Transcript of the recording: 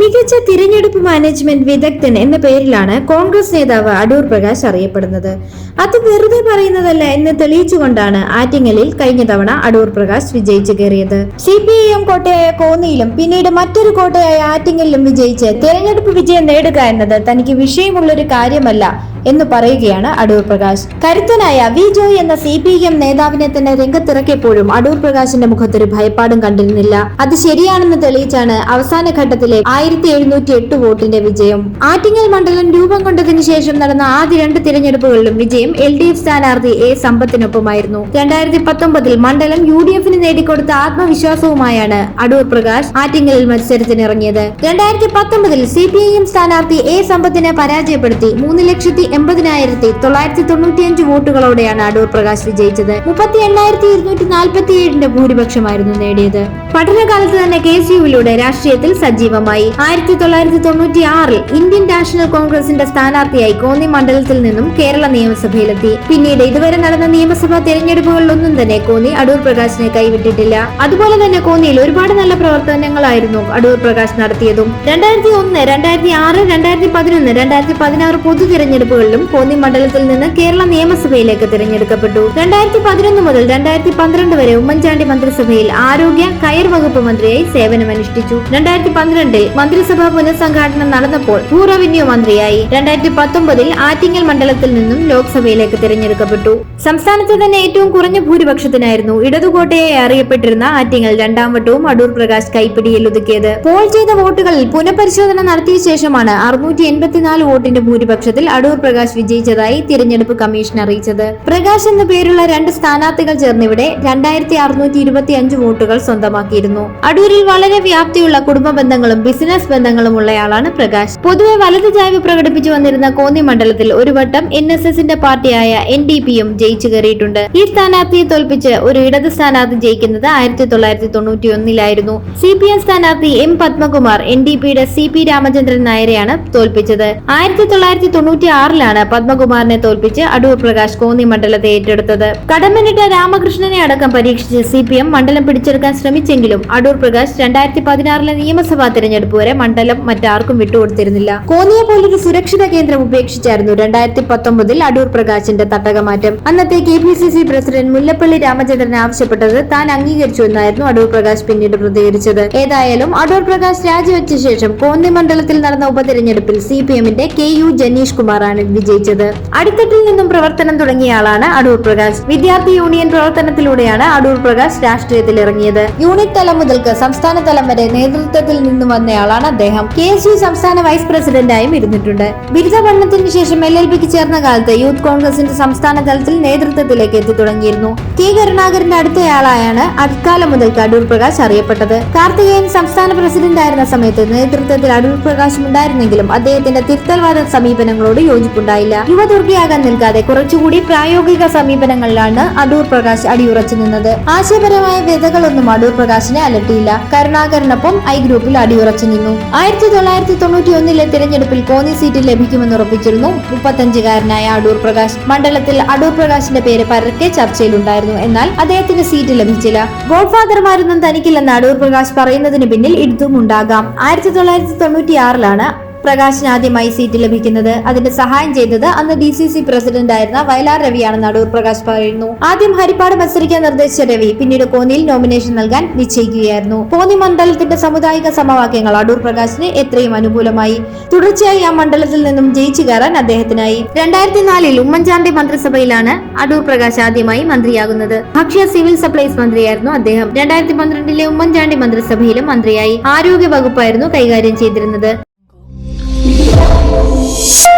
മികച്ച തിരഞ്ഞെടുപ്പ് മാനേജ്മെന്റ് വിദഗ്ധൻ എന്ന പേരിലാണ് കോൺഗ്രസ് നേതാവ് അടൂർ പ്രകാശ് അറിയപ്പെടുന്നത്. അത് വെറുതെ പറയുന്നതല്ല എന്ന് തെളിയിച്ചുകൊണ്ടാണ് ആറ്റിങ്ങലിൽ കഴിഞ്ഞ തവണ അടൂർ പ്രകാശ് വിജയിച്ചു കയറിയത്. സി പി ഐ എം കോട്ടയായ കോന്നിയിലും പിന്നീട് മറ്റൊരു കോട്ടയായ ആറ്റിങ്ങലിലും വിജയിച്ച് തെരഞ്ഞെടുപ്പ് വിജയം നേടുക എന്നത് തനിക്ക് വിഷയമുള്ളൊരു കാര്യമല്ല. എന്ന് പറയുകയാണ് അടൂർ പ്രകാശ്. കരുത്തനായ വി ജോയ് എന്ന സി പി എം നേതാവിനെ തന്നെ രംഗത്തിറക്കിയപ്പോഴും അടൂർ പ്രകാശിന്റെ മുഖത്തൊരു ഭയപ്പാടും കണ്ടിരുന്നില്ല. അത് ശരിയാണെന്ന് തെളിയിച്ചാണ് അവസാന ഘട്ടത്തിലെ ആയിരത്തി എഴുന്നൂറ്റി എട്ട് വോട്ടിന്റെ വിജയം. ആറ്റിങ്ങൽ മണ്ഡലം രൂപം കൊണ്ടതിന് ശേഷം നടന്ന ആദ്യ രണ്ട് തിരഞ്ഞെടുപ്പുകളിലും വിജയം എൽ ഡി എഫ് സ്ഥാനാർത്ഥി എ സമ്പത്തിനൊപ്പമായിരുന്നു. രണ്ടായിരത്തി പത്തൊമ്പതിൽ മണ്ഡലം യു ഡി എഫിന് നേടിക്കൊടുത്ത ആത്മവിശ്വാസവുമായാണ് അടൂർ പ്രകാശ് ആറ്റിങ്ങലിൽ മത്സരത്തിനിറങ്ങിയത്. രണ്ടായിരത്തി പത്തൊമ്പതിൽ സി പി ഐ എം സ്ഥാനാർത്ഥി എ സമ്പത്തിനെ പരാജയപ്പെടുത്തി മൂന്ന് ലക്ഷത്തി എൺപതിനായിരത്തി തൊള്ളായിരത്തി തൊണ്ണൂറ്റിയഞ്ച് വോട്ടുകളോടെയാണ് അടൂർ പ്രകാശ് വിജയിച്ചത്. മുപ്പത്തി എണ്ണായിരത്തി ഇരുന്നൂറ്റി നാൽപ്പത്തി ഏഴിന്റെ ഭൂരിപക്ഷമായിരുന്നു നേടിയത്. പഠനകാലത്ത് തന്നെ കെ സി യുവിലൂടെ രാഷ്ട്രീയത്തിൽ സജീവമായി. ആയിരത്തി തൊള്ളായിരത്തി തൊണ്ണൂറ്റി ആറിൽ ഇന്ത്യൻ നാഷണൽ കോൺഗ്രസിന്റെ സ്ഥാനാർത്ഥിയായി കോന്നി മണ്ഡലത്തിൽ നിന്നും കേരള നിയമസഭയിലെത്തി. പിന്നീട് ഇതുവരെ നടന്ന നിയമസഭാ തെരഞ്ഞെടുപ്പുകളിലൊന്നും തന്നെ കോന്നി അടൂർ പ്രകാശിനെ കൈവിട്ടിട്ടില്ല. അതുപോലെ തന്നെ കോന്നിയിൽ ഒരുപാട് നല്ല പ്രവർത്തനങ്ങളായിരുന്നു അടൂർ പ്രകാശ് നടത്തിയതും. രണ്ടായിരത്തി ഒന്ന് രണ്ടായിരത്തി ആറ് രണ്ടായിരത്തി പതിനൊന്ന് രണ്ടായിരത്തി പതിനാറ് പൊതു തിരഞ്ഞെടുപ്പുകളിലും കോന്നി മണ്ഡലത്തിൽ നിന്ന് കേരള നിയമസഭയിലേക്ക് തിരഞ്ഞെടുക്കപ്പെട്ടു. രണ്ടായിരത്തി പതിനൊന്ന് മുതൽ രണ്ടായിരത്തി പന്ത്രണ്ട് വരെ ഉമ്മൻചാണ്ടി മന്ത്രിസഭയിൽ ആരോഗ്യ കയർ വകുപ്പ് മന്ത്രിയായി സേവനമനുഷ്ഠിച്ചു. രണ്ടായിരത്തി പന്ത്രണ്ടിൽ മന്ത്രിസഭാ പുനഃസംഘാടനം നടന്നപ്പോൾ ഭൂ റവന്യൂ മന്ത്രിയായി. രണ്ടായിരത്തി പത്തൊമ്പതിൽ ആറ്റിങ്ങൽ മണ്ഡലത്തിൽ നിന്നും ലോക്സഭയിലേക്ക് തിരഞ്ഞെടുക്കപ്പെട്ടു. സംസ്ഥാനത്തെ തന്നെ ഏറ്റവും കുറഞ്ഞ ഭൂരിപക്ഷത്തിനായിരുന്നു ഇടതുകോട്ടയെ അറിയപ്പെട്ടിരുന്ന ആറ്റിങ്ങൽ രണ്ടാം വട്ടവും അടൂർ പ്രകാശ് കൈപ്പിടിയിൽ ഒതുക്കിയത്. പോൾ ചെയ്ത വോട്ടുകളിൽ പുനഃപരിശോധന നടത്തിയ ശേഷമാണ് അറുന്നൂറ്റി എൺപത്തിനാല് വോട്ടിന്റെ ഭൂരിപക്ഷത്തിൽ അടൂർ പ്രകാശ് വിജയിച്ചതായി തിരഞ്ഞെടുപ്പ് കമ്മീഷൻ അറിയിച്ചത്. പ്രകാശ് എന്ന പേരുള്ള രണ്ട് സ്ഥാനാർത്ഥികൾ ചേർന്നിവിടെ രണ്ടായിരത്തി അറുന്നൂറ്റി ഇരുപത്തി അഞ്ച് വോട്ടുകൾ സ്വന്തമാക്കിയിരുന്നു. അടൂരിൽ വളരെ വ്യാപ്തിയുള്ള കുടുംബ ബന്ധങ്ങളും ബിസിനസ് ബന്ധങ്ങളും ഉള്ളയാളാണ് പ്രകാശ്. പൊതുവെ വലത് ചായ്വ് പ്രകടിപ്പിച്ചു വന്നിരുന്ന കോന്നി മണ്ഡലത്തിൽ ഒരു വട്ടം എൻ എസ് എസിന്റെ പാർട്ടിയായ എൻ ഡി പിയും ജയിച്ചു കയറിയിട്ടുണ്ട്. ഈ സ്ഥാനാർത്ഥിയെ തോൽപ്പിച്ച് ഒരു ഇടത് സ്ഥാനാർത്ഥി ജയിക്കുന്നത് ആയിരത്തി തൊള്ളായിരത്തി തൊണ്ണൂറ്റി ഒന്നിലായിരുന്നു സി പി എം സ്ഥാനാർത്ഥി എം പത്മകുമാർ എൻ ഡി പിയുടെ സി പി രാമചന്ദ്രൻ നായരെയാണ് തോൽപ്പിച്ചത്. ആയിരത്തി തൊള്ളായിരത്തി തൊണ്ണൂറ്റി ആറിലാണ് പത്മകുമാറിനെ തോൽപ്പിച്ച് അടൂർ പ്രകാശ് കോന്നി മണ്ഡലത്തെ ഏറ്റെടുത്തത്. കടമ്പനിട്ട രാമകൃഷ്ണനെ അടക്കം പരീക്ഷിച്ച് സി പി എം മണ്ഡലം പിടിച്ചെടുക്കാൻ ശ്രമിച്ചെങ്കിലും അടൂർ പ്രകാശ് രണ്ടായിരത്തി പതിനാറിലെ നിയമസഭാ തെരഞ്ഞെടുപ്പ് വരെ മണ്ഡലം മറ്റാർക്കും വിട്ടുകൊടുത്തിരുന്നില്ല. കോന്നിയെ പോലൊരു സുരക്ഷിത കേന്ദ്രം ഉപേക്ഷിച്ചായിരുന്നു രണ്ടായിരത്തി പത്തൊമ്പതിൽ അടൂർ പ്രകാശിന്റെ തട്ടകമാറ്റം. അന്നത്തെ K P C C president Mullappally Ramachandran ആവശ്യപ്പെട്ടത് താൻ അംഗീകരിച്ചു എന്നായിരുന്നു അടൂർ പ്രകാശ് പിന്നീട് പ്രതികരിച്ചത്. ഏതായാലും അടൂർ പ്രകാശ് രാജിവെച്ച ശേഷം കോന്നി മണ്ഡലത്തിൽ നടന്ന ഉപതെരഞ്ഞെടുപ്പിൽ സി പി എമ്മിന്റെ കെ യു ജനീഷ് കുമാറാണ് വിജയിച്ചത്. അടിത്തട്ടിൽ നിന്നും പ്രവർത്തനം തുടങ്ങിയ ആളാണ് അടൂർ പ്രകാശ്. വിദ്യാർത്ഥി യൂണിയൻ പ്രവർത്തനത്തിലൂടെയാണ് അടൂർ പ്രകാശ് രാഷ്ട്രീയത്തിൽ ഇറങ്ങിയത് യൂണിറ്റ് തലം മുതൽക്ക് സംസ്ഥാന തലം വരെ നേതൃത്വത്തിൽ നിന്നും വന്നയാളാണ് അദ്ദേഹം. കെ എസ് യു സംസ്ഥാന വൈസ് പ്രസിഡന്റായും ഇരുന്നിട്ടുണ്ട്. ബിരുദ പഠനത്തിന് ശേഷം എൽ എൽ പിക്ക് ചേർന്ന കാലത്ത് യൂത്ത് കോൺഗ്രസിന്റെ സംസ്ഥാന തലത്തിൽ നേതൃത്വത്തിലേക്ക് എത്തി തുടങ്ങിയിരുന്നു. കെ കരുണാകരന്റെ അടുത്തയാളായാണ് അക്കാലം മുതൽ അടൂർ പ്രകാശ് അറിയപ്പെട്ടത്. കാർത്തികേയൻ സംസ്ഥാന പ്രസിഡന്റായിരുന്ന സമയത്ത് നേതൃത്വത്തിൽ അടൂർ പ്രകാശ് ഉണ്ടായിരുന്നെങ്കിലും അദ്ദേഹത്തിന്റെ തിരുത്തൽവാദ സമീപനങ്ങളോട് യോജിപ്പുണ്ടായില്ല യുവദുർഗയാകാൻ നിൽക്കാതെ കുറച്ചുകൂടി പ്രായോഗിക സമീപനങ്ങളിലാണ് അടൂർ പ്രകാശ് അടിയുറച്ചു നിന്നത്. ആശയപരമായ വ്യതകളൊന്നും അടൂർ പ്രകാശിനെ അലട്ടിയില്ല. കരുണാകരനൊപ്പം ഐ ഗ്രൂപ്പിൽ അടിയുറച്ചു നിന്നു. ആയിരത്തി തൊള്ളായിരത്തി തൊണ്ണൂറ്റി ഒന്നിലെ തിരഞ്ഞെടുപ്പിൽ കോന്നി സീറ്റ് ലഭിക്കുമെന്ന് ഉറപ്പിച്ചിരുന്നു മുപ്പത്തഞ്ചുകാരനായ അടൂർ പ്രകാശ്. മണ്ഡലത്തിൽ അടൂർ പ്രകാശിന്റെ പേര് പരക്കെ ചർച്ചയിലുണ്ടായിരുന്നു. എന്നാൽ അദ്ദേഹത്തിന് സീറ്റ് ലഭിച്ചില്ല. ഗോഡ്ഫാദർമാരൊന്നും തനിക്കില്ലെന്ന് അടൂർ പ്രകാശ് പറയുന്നതിന് പിന്നിൽ ഇടുതും ഉണ്ടാകാം ആയിരത്തി തൊള്ളായിരത്തി തൊണ്ണൂറ്റി ആറിലാണ് പ്രകാശിന് ആദ്യമായി സീറ്റ് ലഭിക്കുന്നത്. അതിന് സഹായം ചെയ്തത് അന്ന് ഡി സി സി പ്രസിഡന്റ് ആയിരുന്ന വയലാർ രവിയാണെന്ന് അടൂർ പ്രകാശ് പറയുന്നു. ആദ്യം ഹരിപ്പാട് മത്സരിക്കാൻ നിർദ്ദേശിച്ച രവി പിന്നീട് കോന്നിയിൽ നോമിനേഷൻ നൽകാൻ നിശ്ചയിക്കുകയായിരുന്നു. കോന്നി മണ്ഡലത്തിന്റെ സമുദായിക സമവാക്യങ്ങൾ അടൂർ പ്രകാശിന് എത്രയും അനുകൂലമായി. തുടർച്ചയായി ആ മണ്ഡലത്തിൽ നിന്നും ജയിച്ചു കയറാൻ അദ്ദേഹത്തിനായി. രണ്ടായിരത്തി നാലിൽ ഉമ്മൻചാണ്ടി മന്ത്രിസഭയിലാണ് അടൂർ പ്രകാശ് ആദ്യമായി മന്ത്രിയാകുന്നത്. ഭക്ഷ്യ സിവിൽ സപ്ലൈസ് മന്ത്രിയായിരുന്നു അദ്ദേഹം. രണ്ടായിരത്തി പന്ത്രണ്ടിലെ ഉമ്മൻചാണ്ടി മന്ത്രിസഭയിലും മന്ത്രിയായി. ആരോഗ്യ വകുപ്പായിരുന്നു കൈകാര്യം ചെയ്തിരുന്നത്. Shh.